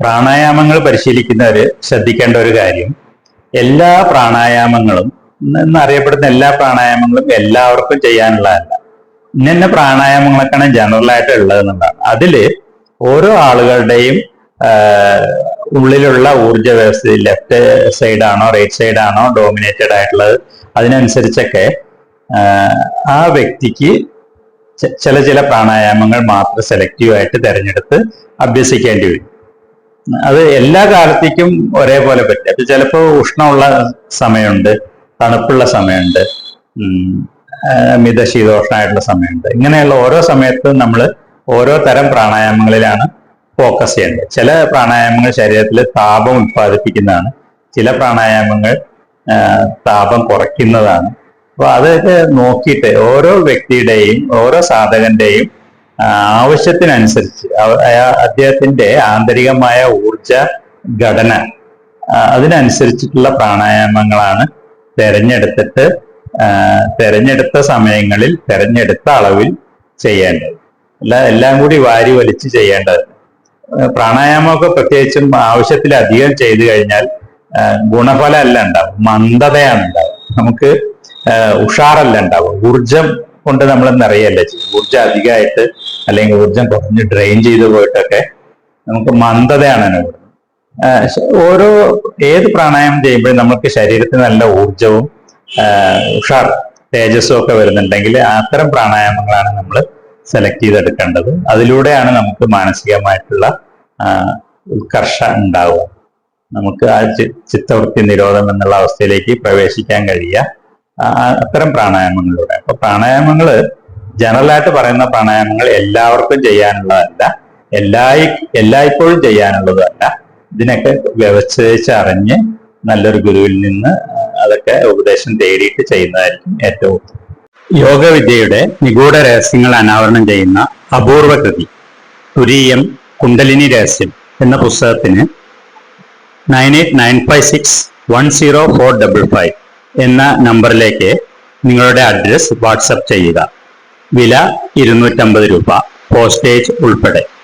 പ്രാണായാമങ്ങൾ പരിശീലിക്കുന്നവർ ശ്രദ്ധിക്കേണ്ട ഒരു കാര്യം. എല്ലാ പ്രാണായാമങ്ങളും അറിയപ്പെടുന്ന എല്ലാ പ്രാണായാമങ്ങളും എല്ലാവർക്കും ചെയ്യാനുള്ളതല്ല. ഇന്ന പ്രാണായാമങ്ങളൊക്കെയാണ് ജനറൽ ആയിട്ട് ഉള്ളതെന്നുള്ളതാണ്. അതിൽ ഓരോ ആളുകളുടെയും ഉള്ളിലുള്ള ഊർജ വ്യവസ്ഥ ലെഫ്റ്റ് സൈഡ് ആണോ റൈറ്റ് സൈഡ് ആണോ ഡോമിനേറ്റഡ് ആയിട്ടുള്ളത് അതിനനുസരിച്ചൊക്കെ ആ വ്യക്തിക്ക് ചില ചില പ്രാണായാമങ്ങൾ മാത്രം സെലക്റ്റീവ് ആയിട്ട് തിരഞ്ഞെടുത്ത് അഭ്യസിക്കേണ്ടി വരും. അത് എല്ലാ കാലത്തേക്കും ഒരേപോലെ പറ്റില്ല അപ്പൊ ചിലപ്പോൾ ഉഷ്ണമുള്ള സമയമുണ്ട് തണുപ്പുള്ള സമയമുണ്ട് മിതശീതോഷ്ണമായിട്ടുള്ള സമയമുണ്ട്. ഇങ്ങനെയുള്ള ഓരോ സമയത്തും നമ്മൾ ഓരോ തരം പ്രാണായാമങ്ങളിലാണ് ഫോക്കസ് ചെയ്യേണ്ടത്. ചില പ്രാണായാമങ്ങൾ ശരീരത്തിൽ താപം ഉത്പാദിപ്പിക്കുന്നതാണ് ചില പ്രാണായാമങ്ങൾ താപം കുറയ്ക്കുന്നതാണ്. അപ്പൊ അതൊക്കെ നോക്കിയിട്ട് ഓരോ വ്യക്തിയുടെയും ഓരോ സാധകന്റെയും ആവശ്യത്തിനനുസരിച്ച് അദ്ദേഹത്തിന്റെ ആന്തരികമായ ഊർജ ഘടന അതിനനുസരിച്ചിട്ടുള്ള പ്രാണായാമങ്ങളാണ് തെരഞ്ഞെടുത്തിട്ട് തിരഞ്ഞെടുത്ത സമയങ്ങളിൽ തെരഞ്ഞെടുത്ത അളവിൽ ചെയ്യേണ്ടത്. അല്ല എല്ലാം കൂടി വാരി വലിച്ച് ചെയ്യേണ്ടത്. പ്രാണായാമമൊക്കെ പ്രത്യേകിച്ചും ആവശ്യത്തിലധികം ചെയ്തു കഴിഞ്ഞാൽ ഗുണഫലം ഗുണഫലമല്ല ഉണ്ടാവും മന്ദതയാണ് ഉണ്ടാവും നമുക്ക് ഉഷാറല്ല ഉണ്ടാവും ഊർജം കൊണ്ട് നമ്മൾ നിറയല്ല ഊർജം അധികമായിട്ട് അല്ലെങ്കിൽ ഊർജം കുറഞ്ഞ് ഡ്രെയിൻ ചെയ്ത് പോയിട്ടൊക്കെ നമുക്ക് മന്ദതയാണ് അനുഭവം. ഓരോ ഏത് പ്രാണായാമം ചെയ്യുമ്പോഴും നമുക്ക് ശരീരത്തിന് നല്ല ഊർജവും ഉഷാർ തേജസ്സും ഒക്കെ വരുന്നുണ്ടെങ്കിൽ അത്തരം പ്രാണായാമങ്ങളാണ് നമ്മൾ സെലക്ട് ചെയ്തെടുക്കേണ്ടത്. അതിലൂടെയാണ് നമുക്ക് മാനസികമായിട്ടുള്ള ഉത്കർഷ ഉണ്ടാവുക. നമുക്ക് ആ ചിത്തവൃത്തി നിരോധം എന്നുള്ള അവസ്ഥയിലേക്ക് പ്രവേശിക്കാൻ കഴിയുക. അത്തരം പ്രാണായാമങ്ങളിലൂടെ. അപ്പൊ പ്രാണായാമങ്ങൾ ജനറലായിട്ട് പറയുന്ന പ്രാണായാമങ്ങൾ എല്ലാവർക്കും ചെയ്യാനുള്ളതല്ല. എല്ലായി എല്ലായ്പ്പോഴും ചെയ്യാനുള്ളതല്ല. ഇതിനൊക്കെ വ്യവസ്ഥിച്ച് അറിഞ്ഞ് നല്ലൊരു ഗുരുവിൽ നിന്ന് അതൊക്കെ ഉപദേശം തേടിയിട്ട് ചെയ്യുന്നതായിരിക്കും ഏറ്റവും. യോഗവിദ്യയുടെ നിഗൂഢ രഹസ്യങ്ങൾ അനാവരണം ചെയ്യുന്ന അപൂർവ കൃതി തുരീയം കുണ്ടലിനി രഹസ്യം എന്ന പുസ്തകത്തിന് nine eight nine five six one zero four double five എന്ന നമ്പറിലേക്ക് നിങ്ങളുടെ അഡ്രസ് വാട്സപ്പ് ചെയ്യുക. വില ഇരുന്നൂറ്റമ്പത് രൂപ. പോസ്റ്റേജ് ഉൾപ്പെടെ.